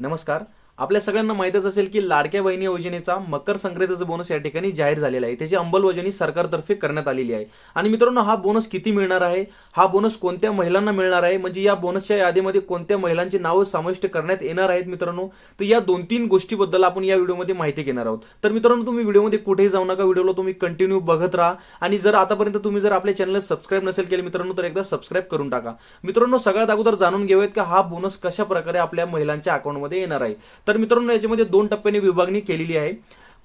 नमस्कार. आपल्या सगळ्यांना माहितच असेल की लाडक्या बहिणी योजनेचा मकर संक्रांतीचा बोनस या ठिकाणी जाहीर झालेला आहे. त्याची अंमलबजावणी सरकारतर्फे करण्यात आलेली आहे. आणि मित्रांनो हा बोनस किती मिळणार आहे? हा बोनस कोणत्या महिलांना मिळणार आहे? म्हणजे या बोनसच्या यादीमध्ये कोणत्या महिलांची नावं समाविष्ट करण्यात येणार आहेत मित्रांनो? तर या दोन तीन गोष्टीबद्दल आपण या व्हिडिओमध्ये माहिती घेणार आहोत. तर मित्रांनो तुम्ही व्हिडिओमध्ये कुठेही जाऊ नका. व्हिडिओला तुम्ही कंटिन्यू बघत राहा. आणि जर आतापर्यंत तुम्ही जर आपल्या चॅनलला सबस्क्राईब नसेल केले मित्रांनो तर एकदा सबस्क्राईब करून टाका. मित्रांनो सगळ्यात अगोदर जाणून घेऊयात की हा बोनस कशा प्रकारे आपल्या महिलांच्या अकाउंटमध्ये येणार आहे. तर मित्रांनो याच्यामध्ये दोन टप्प्याने विभागणी केलेली आहे.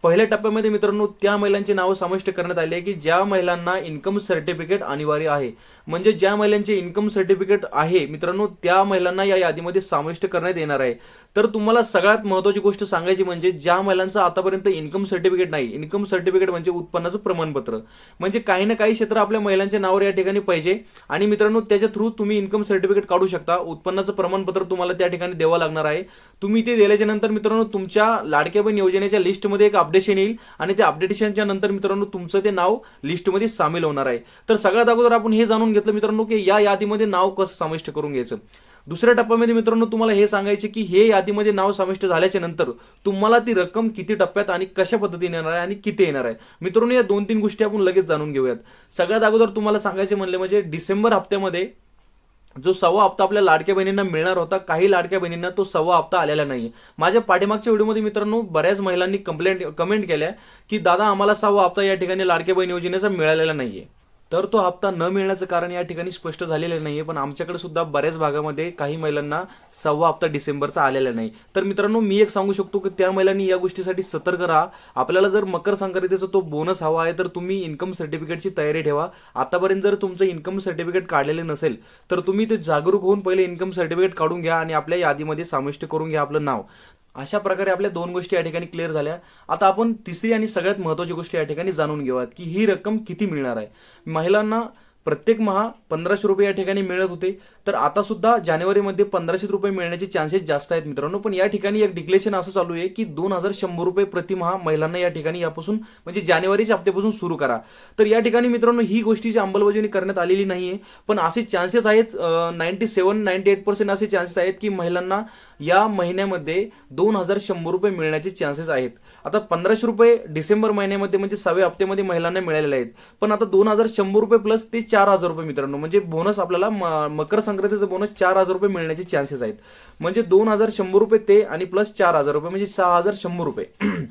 पहिल्या टप्प्यामध्ये मित्रांनो त्या महिलांची नावं समाविष्ट करण्यात आली आहे की ज्या महिलांना इन्कम सर्टिफिकेट अनिवार्य आहे. म्हणजे ज्या महिलांचे इन्कम सर्टिफिकेट आहे मित्रांनो त्या महिलांना या यादीमध्ये समाविष्ट करण्यात येणार आहे. तर तुम्हाला सगळ्यात महत्वाची गोष्ट सांगायची म्हणजे ज्या महिलांचं आतापर्यंत इन्कम सर्टिफिकेट नाही इन्कम सर्टिफिकेट म्हणजे उत्पन्नाचं प्रमाणपत्र. म्हणजे काही ना काही क्षेत्र आपल्या महिलांच्या नावावर या ठिकाणी पाहिजे. आणि मित्रांनो त्याच्या थ्रू तुम्ही इन्कम सर्टिफिकेट काढू शकता. उत्पन्नाचं प्रमाणपत्र तुम्हाला त्या ठिकाणी द्यावं लागणार आहे. तुम्ही ते दिल्याच्या नंतर मित्रांनो तुमच्या लाडक्या बहीण योजनेच्या लिस्टमध्ये एक अपडेशन येईल आणि त्या अपडेटेशनच्या नंतर मित्रांनो तुमचं ते नाव लिस्टमध्ये सामील होणार आहे. तर सगळ्यात अगोदर आपण हे जाणून घेतलं मित्रांनो की या यादीमध्ये नाव कसं समाविष्ट करून घ्यायचं. दुसऱ्या टप्प्यामध्ये मित्रांनो तुम्हाला हे सांगायचे की हे यादीमध्ये नाव समाविष्ट झाल्याच्यानंतर तुम्हाला ती रक्कम किती टप्प्यात आणि कशा पद्धतीने येणार आहे आणि किती येणार आहे. मित्रांनो या दोन तीन गोष्टी आपण लगेच जाणून घेऊयात. सगळ्यात अगोदर तुम्हाला सांगायचे म्हणले म्हणजे डिसेंबर हप्त्यामध्ये जो सव्वा हप्ता आपल्या लाडक्या बहिणींना मिळणार होता काही लाडक्या बहिणींना तो सव्वा हप्ता आलेला नाही माझ्या पाठीमागच्या व्हिडिओमध्ये मित्रांनो बऱ्याच महिलांनी कंप्लेंट कमेंट केल्या की दादा आम्हाला सव्वा हप्ता या ठिकाणी लाडक्या बहीण योजनेचा मिळालेला नाहीये. तर तो हप्ता न मिळण्याचं कारण या ठिकाणी स्पष्ट झालेलं नाहीये पण आमच्याकडे सुद्धा बऱ्याच भागामध्ये काही महिलांना सव्वा हप्ता डिसेंबरचा आलेला नाही. तर मित्रांनो मी एक सांगू शकतो की त्या महिलांनी या गोष्टीसाठी सतर्क राहा. आपल्याला जर मकर संक्रांतीचा तो बोनस हवा आहे तर तुम्ही इन्कम सर्टिफिकेटची तयारी ठेवा. आतापर्यंत जर तुमचं इन्कम सर्टिफिकेट काढलेलं नसेल तर तुम्ही ते जागरूक होऊन पहिले इन्कम सर्टिफिकेट काढून घ्या आणि आपल्या यादीमध्ये समाविष्ट करून घ्या आपलं नाव. अशा प्रकारे आपल्या दोन गोष्टी या ठिकाणी क्लिअर झाल्या. आता आपण तिसरी आणि सगळ्यात महत्वाची गोष्ट या ठिकाणी जाणून घेऊयात की ही रक्कम किती मिळणार आहे. महिलांना प्रत्येक महा पंधराशे रुपये या ठिकाणी मिळत होते. तर आता सुद्धा जानेवारीमध्ये पंधराशे रुपये मिळण्याचे चान्सेस जास्त आहेत मित्रांनो. पण या ठिकाणी एक डिक्लेरेशन असं चालू आहे की दोन हजार शंभर रुपये प्रतिमहा महिलांना या ठिकाणी यापासून म्हणजे जानेवारीच्या हप्त्यापासून सुरू करा. तर या ठिकाणी मित्रांनो ही गोष्टीची अंमलबजावणी करण्यात आलेली नाहीये. पण असे चान्सेस आहेत ninety seven ninety eight percent असे चान्सेस आहेत की महिलांना या महिन्यामध्ये दोन हजार शंभर रुपये मिळण्याचे चान्सेस आहेत. आता पंधराशे रुपये डिसेंबर महिन्यामध्ये म्हणजे सहाव्या हप्त्यामध्ये महिलांना मिळालेले आहेत. पण आता दोन हजार शंभर रुपये प्लस ते चार हजार रुपये मित्रांनो. म्हणजे बोनस आपल्याला म- मकर संक्रांतीचा बोनस चार हजार रुपये मिळण्याचे चान्सेस आहेत. म्हणजे दोन हजार शंभर रुपये ते आणि प्लस चार हजार रुपये म्हणजे सहा हजार शंभर रुपये.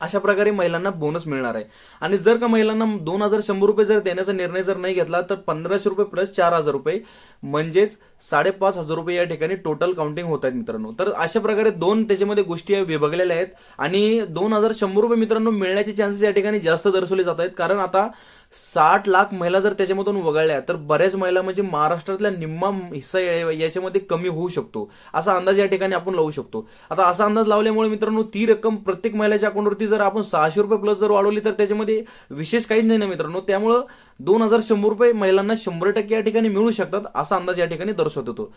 अशा प्रकारे महिलांना बोनस मिळणार आहे. आणि जर का महिलांना दोन हजार शंभर रुपये जर देण्याचा निर्णय जर नाही घेतला तर पंधराशे रुपये प्लस चार हजार रुपये म्हणजेच साडेपाच हजार रुपये या ठिकाणी टोटल काउंटिंग होत आहेत मित्रांनो. तर अशा प्रकारे दोन त्याच्यामध्ये गोष्टी विभागलेल्या आहेत. आणि दोन हजार शंभर रुपये मित्रांनो मिळण्याचे चान्सेस या ठिकाणी जास्त दर्शवले जात आहेत. कारण आता साठ लाख महिला जर त्याच्यामधून वगळल्या तर बऱ्याच महिला म्हणजे महाराष्ट्रातल्या निम्मा हिस्सा याच्यामध्ये कमी होऊ शकतो. असा अंदाज या ठिकाणी आपण लावू शकतो. आता असा अंदाज लावल्यामुळे मित्रांनो ती रक्कम प्रत्येक महिलाच्या अकाउंटवरती जर आपण सहाशे रुपये प्लस जर वाढवली तर त्याच्यामध्ये विशेष काहीच नाही ना मित्रांनो. त्यामुळं दोन हजार शंभर रुपये महिलांना शंभर टक्के या ठिकाणी मिळू शकतात असा अंदाज या ठिकाणी दर्शवत होतो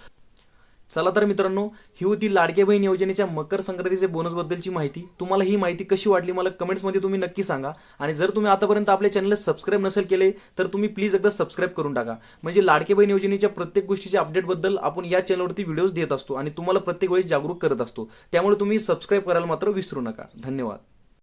चला तर मित्रांनो ही होती लाडक्या बहीण योजनेच्या मकर संक्रांतीचे बोनस बद्दलची माहिती. तुम्हाला ही माहिती कशी वाटली मला कमेंट्समध्ये तुम्ही नक्की सांगा. आणि जर तुम्ही आतापर्यंत आपल्या चॅनलला सबस्क्राईब नसेल केले तर तुम्ही प्लीज एकदा सबस्क्राईब करून टाका. म्हणजे लाडके बहीण योजनेच्या प्रत्येक गोष्टीच्या अपडेटबद्दल आपण या चॅनलवरती व्हिडिओज देत असतो आणि तुम्हाला प्रत्येक वेळेस जागरूक करत असतो. त्यामुळे तुम्ही सबस्क्राईब करायला मात्र विसरू नका. धन्यवाद.